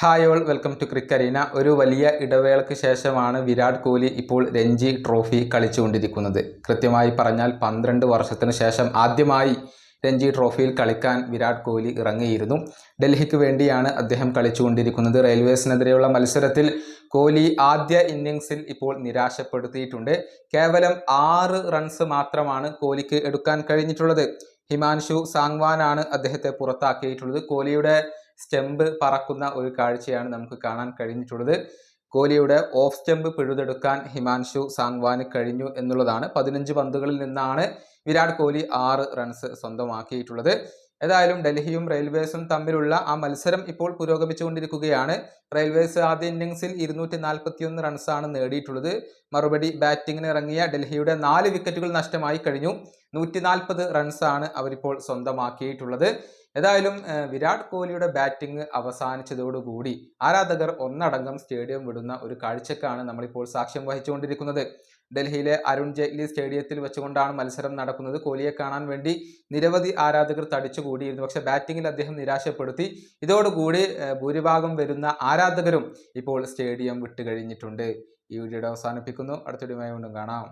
Hi all welcome to ക്രിക്കരീന ഒരു വലിയ ഇടവേളയ്ക്ക് ശേഷമാണ് വിരാട് കോഹ്ലി ഇപ്പോൾ രഞ്ജി ട്രോഫി കളിച്ചുകൊണ്ടിരിക്കുന്നത്. കൃത്യമായി പറഞ്ഞാൽ പന്ത്രണ്ട് വർഷത്തിന് ശേഷം ആദ്യമായി രഞ്ജി ട്രോഫിയിൽ കളിക്കാൻ വിരാട് കോഹ്ലി ഇറങ്ങിയിരുന്നു. ഡൽഹിക്ക് വേണ്ടിയാണ് അദ്ദേഹം കളിച്ചുകൊണ്ടിരിക്കുന്നത്. റെയിൽവേസിനെതിരെയുള്ള മത്സരത്തിൽ കോഹ്ലി ആദ്യ ഇന്നിങ്സിൽ ഇപ്പോൾ നിരാശപ്പെടുത്തിയിട്ടുണ്ട്. കേവലം ആറ് റൺസ് മാത്രമാണ് കോഹ്ലിക്ക് എടുക്കാൻ കഴിഞ്ഞിട്ടുള്ളത്. ഹിമാൻഷു സാങ്വാനാണ് അദ്ദേഹത്തെ പുറത്താക്കിയിട്ടുള്ളത്. കോഹ്ലിയുടെ സ്റ്റെമ്പ് പറക്കുന്ന ഒരു കാഴ്ചയാണ് നമുക്ക് കാണാൻ കഴിഞ്ഞിട്ടുള്ളത്. കോഹ്ലിയുടെ ഓഫ് സ്റ്റെമ്പ് പിഴുതെടുക്കാൻ ഹിമാൻഷു സാങ്വാന് കഴിഞ്ഞു എന്നുള്ളതാണ്. പതിനഞ്ച് പന്തുകളിൽ നിന്നാണ് വിരാട് കോഹ്ലി ആറ് റൺസ് സ്വന്തമാക്കിയിട്ടുള്ളത്. ഏതായാലും ഡൽഹിയും റെയിൽവേസും തമ്മിലുള്ള ആ മത്സരം ഇപ്പോൾ പുരോഗമിച്ചുകൊണ്ടിരിക്കുകയാണ്. റെയിൽവേസ് ആദ്യ ഇന്നിംഗ്സിൽ ഇരുന്നൂറ്റി നാൽപ്പത്തിയൊന്ന് റൺസാണ് നേടിയിട്ടുള്ളത്. മറുപടി ബാറ്റിങ്ങിന് ഇറങ്ങിയ ഡൽഹിയുടെ നാല് വിക്കറ്റുകൾ നഷ്ടമായി കഴിഞ്ഞു. നൂറ്റി നാൽപ്പത് റൺസാണ് അവരിപ്പോൾ സ്വന്തമാക്കിയിട്ടുള്ളത്. ഏതായാലും വിരാട് കോഹ്ലിയുടെ ബാറ്റിംഗ് അവസാനിച്ചതോടുകൂടി ആരാധകർ ഒന്നടങ്കം സ്റ്റേഡിയം വിടുന്ന ഒരു കാഴ്ചക്കാണ് നമ്മളിപ്പോൾ സാക്ഷ്യം വഹിച്ചുകൊണ്ടിരിക്കുന്നത്. ഡൽഹിയിലെ അരുൺ ജെയ്റ്റ്ലി സ്റ്റേഡിയത്തിൽ വെച്ചുകൊണ്ടാണ് മത്സരം നടക്കുന്നത്. കോഹ്ലിയെ കാണാൻ വേണ്ടി നിരവധി ആരാധകർ തടിച്ചുകൂടിയിരുന്നു. പക്ഷേ ബാറ്റിങ്ങിൽ അദ്ദേഹം നിരാശപ്പെടുത്തി. ഇതോടുകൂടി ഭൂരിഭാഗം വരുന്ന ആരാധകരും ഇപ്പോൾ സ്റ്റേഡിയം വിട്ടുകഴിഞ്ഞിട്ടുണ്ട്. ഈ വീഡിയോയുടെ അവസാനിപ്പിക്കുന്നു. അടുത്തൊരു വീണ്ടും കാണാം.